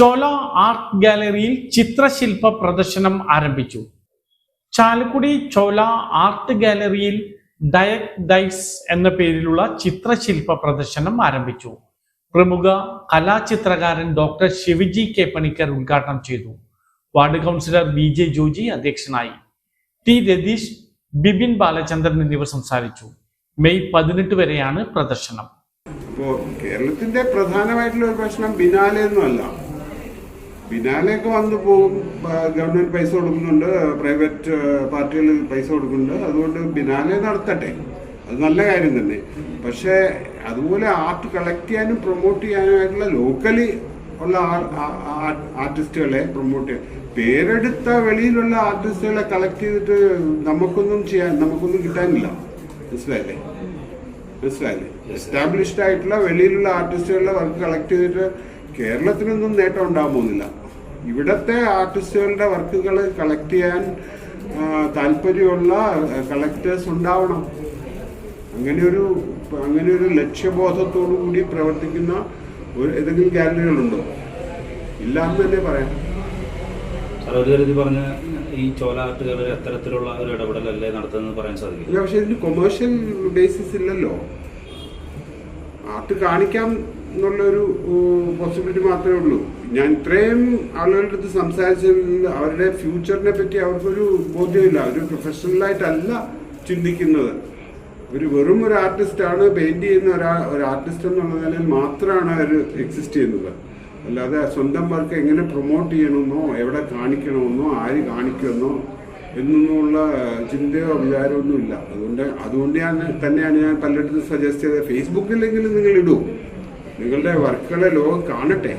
ചോല art ഗാലറിയിൽ ചിത്രശില്പ പ്രദർശനം ആരംഭിച്ചു. ചാലക്കുടി ചോല ആർട്ട് ഗാലറിയിൽ ഡയക് ഡൈസ് എന്ന പേരിലുള്ള ചിത്രശില്പ പ്രദർശനം ആരംഭിച്ചു. പ്രമുഖ കലാചിത്രകാരൻ ഡോക്ടർ ശിവജി കെ പണിക്കർ ഉദ്ഘാടനം ചെയ്തു. Ward councillor B J Joji അധ്യക്ഷനായി. ടി രതീഷ് ബിപിൻ ബാലചന്ദ്രൻ എന്നിവർ സംസാരിച്ചു. മെയ് പതിനെട്ട് വരെയാണ് പ്രദർശനം. കേരളത്തിന്റെ പ്രധാനമായിട്ടുള്ള ഒരു പ്രശ്നം ബിനാലെ ഒന്നുമല്ല ബിനാലെയൊക്കെ വന്നു പോകും. ഗവൺമെന്റ് പൈസ കൊടുക്കുന്നുണ്ട്. പ്രൈവറ്റ് പാർട്ടികളിൽ പൈസ കൊടുക്കുന്നുണ്ട്. അതുകൊണ്ട് ബിനാലെ നടത്തട്ടെ. അത് നല്ല കാര്യം തന്നെ. പക്ഷേ അതുപോലെ ആർട്ട് കളക്ട് ചെയ്യാനും പ്രൊമോട്ട് ചെയ്യാനുമായിട്ടുള്ള ലോക്കലി ഉള്ള ആർട്ടിസ്റ്റുകളെ പ്രൊമോട്ട് ചെയ്യാൻ. പേരെടുത്ത വെളിയിലുള്ള ആർട്ടിസ്റ്റുകളെ കളക്ട് ചെയ്തിട്ട് നമുക്കൊന്നും ചെയ്യാൻ നമുക്കൊന്നും കിട്ടാനില്ല. മനസ്സിലായില്ലേ? മനസ്സിലായില്ലേ? എസ്റ്റാബ്ലിഷ്ഡ് ആയിട്ടുള്ള വെളിയിലുള്ള ആർട്ടിസ്റ്റുകളുടെ വർക്ക് കളക്ട് ചെയ്തിട്ട് കേരളത്തിനൊന്നും നേട്ടം ഉണ്ടാകാൻ പോകുന്നില്ല. ഇവിടത്തെ ആർട്ടിസ്റ്റുകളുടെ വർക്കുകൾ കളക്ട് ചെയ്യാൻ താല്പര്യമുള്ള കളക്ടേഴ്സ് ഉണ്ടാവണം. അങ്ങനെ ഒരു അങ്ങനെ ഒരു ലക്ഷ്യബോധത്തോടു കൂടി പ്രവർത്തിക്കുന്ന ഒരു ഏതെങ്കിലും ഗാലറികളുണ്ടോ ഇല്ല എന്ന് തന്നെ പറയാം. സാർ പറഞ്ഞ ഈ ചോല ആർട്ട് ഗാലറി അത്തരത്തിലുള്ള ഒരു ഇടപെടലല്ലേ നടത്തുന്നത് പറയാൻ സാധിക്കും പക്ഷെ ഇതിന് കൊമേഴ്ഷ്യൽ ബേസിസ് ഇല്ലല്ലോ. ആർട്ട് കാണിക്കാം എന്നുള്ളൊരു പോസിബിലിറ്റി മാത്രമേ ഉള്ളൂ. ഞാൻ ഇത്രയും ആളുകളുടെ അടുത്ത് സംസാരിച്ചതിൽ അവരുടെ ഫ്യൂച്ചറിനെ പറ്റി അവർക്കൊരു ബോധ്യമില്ല. അവർ പ്രൊഫഷണലായിട്ടല്ല ചിന്തിക്കുന്നത്. ഒരു വെറും ഒരു ആർട്ടിസ്റ്റാണ് പെയിന്റ് ചെയ്യുന്ന ഒരാ ഒരു ആർട്ടിസ്റ്റ് എന്നുള്ള നിലയിൽ മാത്രമാണ് അവർ എക്സിസ്റ്റ് ചെയ്യുന്നത്. അല്ലാതെ സ്വന്തം വർക്ക് എങ്ങനെ പ്രൊമോട്ട് ചെയ്യണമെന്നോ എവിടെ കാണിക്കണമെന്നോ ആര് കാണിക്കുമെന്നോ എന്നൊന്നുമുള്ള ചിന്തയോ വിചാരമൊന്നുമില്ല അതുകൊണ്ട് അതുകൊണ്ട് ഞാൻ തന്നെയാണ് ഞാൻ പലയിടത്തും സജസ്റ്റ് ചെയ്തത്. ഫേസ്ബുക്കിലെങ്കിലും നിങ്ങൾ ഇടൂ. നിങ്ങളുടെ വർക്കുകളെ ലോകം കാണട്ടെ.